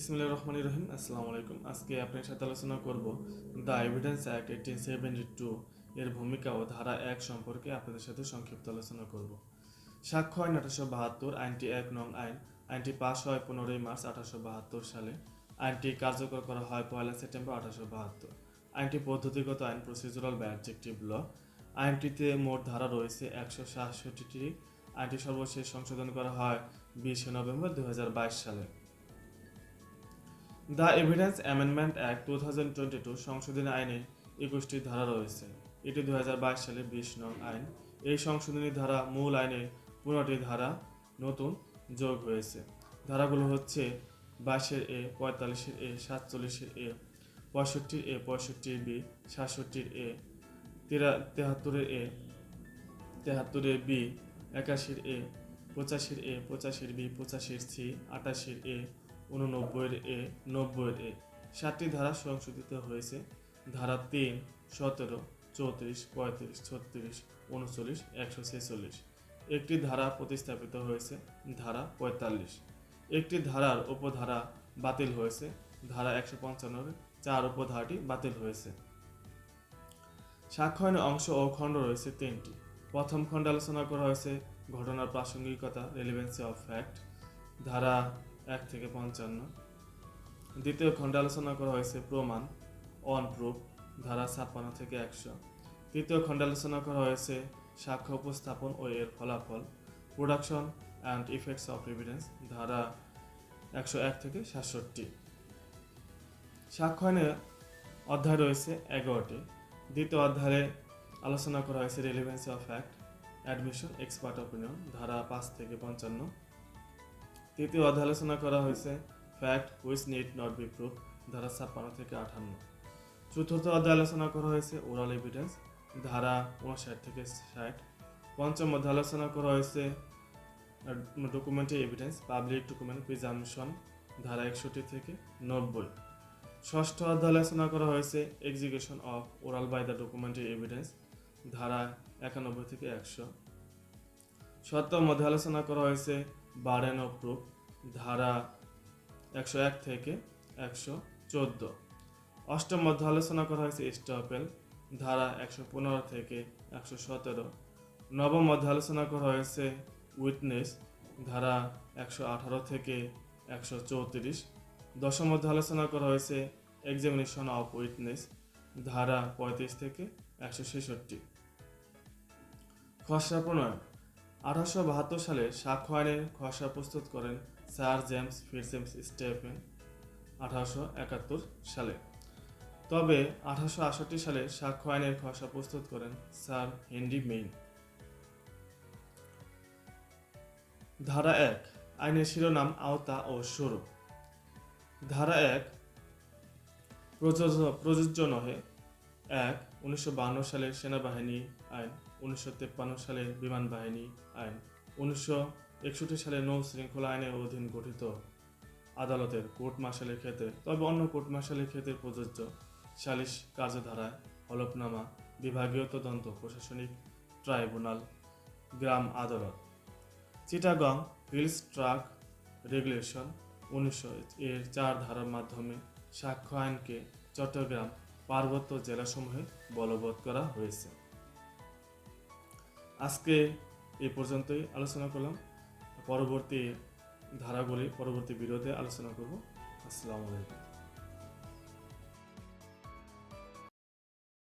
বিসমিল্লাহ রহমান রহিম। আসসালামু আলাইকুম। আজকে আপনার সাথে আলোচনা করব the evidence act eighteen seventy two এর ভূমিকা ও ধারা এক সম্পর্কে আপনাদের সাথে সংক্ষিপ্ত আলোচনা করব। সাক্ষ্য আইন আঠারোশো বাহাত্তর, আইনটি এক নং আইন। আইনটি পাশ হয় পনেরোই মার্চ আঠারোশো বাহাত্তর সালে। আইনটি কার্যকর করা হয় পয়লা সেপ্টেম্বর আঠারোশো বাহাত্তর। আইনটি পদ্ধতিগত আইন প্রসিজুরাল বা অ্যাডজেক্টিভ ল। আইনটিতে মোট ধারা রয়েছে একশো সাতষট্টিটি আইনটি সর্বশেষ সংশোধন করা হয় বিশে নভেম্বর দু হাজার বাইশ সালে। The evidence amendment act two thousand twenty two সংশোধনী আইনে একুশটি ধারা রয়েছে। এটি দু হাজার বাইশ সালে বিশ নং আইন। এই সংশোধনী ধারা মূল আইনে পনেরোটি ধারা নতুন যোগ হয়েছে। ধারাগুলো হচ্ছে বাইশের এ, পঁয়তাল্লিশের এ, সাতচল্লিশের এ, পঁয়ষট্টির এ, পঁয়ষট্টির বি, সাতষট্টির এ, তেরা, তেহাত্তরের এ, তেহাত্তরের বি, একাশির এ, পঁচাশির এ, পঁচাশির বি, পঁচাশির সি, আটাশির এ উননব্বইয়ের এ, নব্বইয়ের এ সাতটি ধারা সংশোধিত হয়েছে। ধারা তিন, সতেরো, চৌত্রিশ, পঁয়ত্রিশ, ছত্রিশ, উনচল্লিশ, একশো ছেচল্লিশ। একটি ধারা প্রতিস্থাপিত হয়েছে, ধারা পঁয়তাল্লিশ। একটি ধারার উপধারা বাতিল হয়েছে, ধারা একশো পঞ্চান্নর চার উপধারাটি বাতিল হয়েছে। সাক্ষ্য আইনের অংশ ও খণ্ড রয়েছে তিনটি। প্রথম খণ্ড আলোচনা করা হয়েছে ঘটনার প্রাসঙ্গিকতা রেলিভেন্সি অফ ফ্যাক্ট ধারা এক থেকে পঞ্চান্ন। দ্বিতীয় খণ্ডে আলোচনা করা হয়েছে প্রমাণ অন প্রুফ ধারা ছাপ্পান্ন থেকে একশো। তৃতীয় খণ্ডে আলোচনা করা হয়েছে সাক্ষ্য উপস্থাপন ও এর ফলাফল production and effects of evidence ধারা একশো এক থেকে সাতষট্টি। সাক্ষ্য অধ্যায় রয়েছে এগারোটি। দ্বিতীয় অধ্যায়ে আলোচনা করা হয়েছে relevancy of fact admission expert opinion ধারা পাঁচ থেকে পঞ্চান্ন। তৃতীয় অধ্যায় আলোচনা করা হয়েছে fact which need not be proof ধারা ছাপ্পান্ন থেকে আঠান্ন। চতুর্থ অধ্যায় আলোচনা করা হয়েছে ওরাল এভিডেন্স ধারা উনষাট থেকে ষাট। পঞ্চম অধ্যায় আলোচনা করা হয়েছে documentary evidence public document presumption ধারা একষট্টি থেকে নব্বই। ষষ্ঠ অধ্যায় আলোচনা করা হয়েছে execution of oral by the documentary evidence ধারা একানব্বই থেকে একশো। সপ্তম অধ্যায় আলোচনা করা হয়েছে অফ প্রুফ, ধারা একশো এক থেকে একশো চোদ্দ। অষ্টম অধ্যায় আলোচনা করা হয়েছে স্টপেল, ধারা একশো পনেরো থেকে একশো সতেরো। নবম অধ্যায় আলোচনা করা হয়েছে উইটনেস, ধারা একশো আঠারো থেকে একশো চৌত্রিশ। দশম অধ্যায় আলোচনা করা হয়েছে এক্সামিনেশন অফ উইটনেস ধারা পঁয়ত্রিশ থেকে একশো ছেষট্টি। খসড়া প্রণয়ন। আঠারোশো বাহাত্তর সালে সাক্ষ্য আইনের খসড়া প্রস্তুত করেন স্যার জেমস ফিরজেমস স্টেফেন আঠারোশো একাত্তর সালে। তবে আঠারোশো আষট্টি সালে সাক্ষ্য আইনের খসড়া প্রস্তুত করেন স্যার হেনরি মেইন। ধারা এক, আইনের শিরোনাম আওতা ও স্বরূপ ধারা এক প্রযোজ্য নহে এক, উনিশশো সালের সেনাবাহিনী আইন, উনিশশো তেপ্পান্ন সালে বিমান বাহিনী আইন, উনিশশো একষট্টি সালে নৌ শৃঙ্খলা আইনের অধীন গঠিত আদালতের কোর্ট মার্শালের ক্ষেত্রে। তবে অন্য কোর্ট মার্শালের ক্ষেত্রে প্রযোজ্য সালিশ কার্যধারায় হলফনামা, বিভাগীয় তদন্ত, প্রশাসনিক ট্রাইব্যুনাল, গ্রাম আদালত। চিটাগং হিলস ট্রাক রেগুলেশন উনিশশো এর চার ধারার মাধ্যমে সাক্ষ্য আইনকে চট্টগ্রাম পার্বত্য জেলাসমূহে বলবৎ করা হয়েছে। আজকে এ পর্যন্তই আলোচনা করলাম। পরবর্তী ধারাগুলি পরবর্তী বিরোধে আলোচনা করব। আসসালামু আলাইকুম।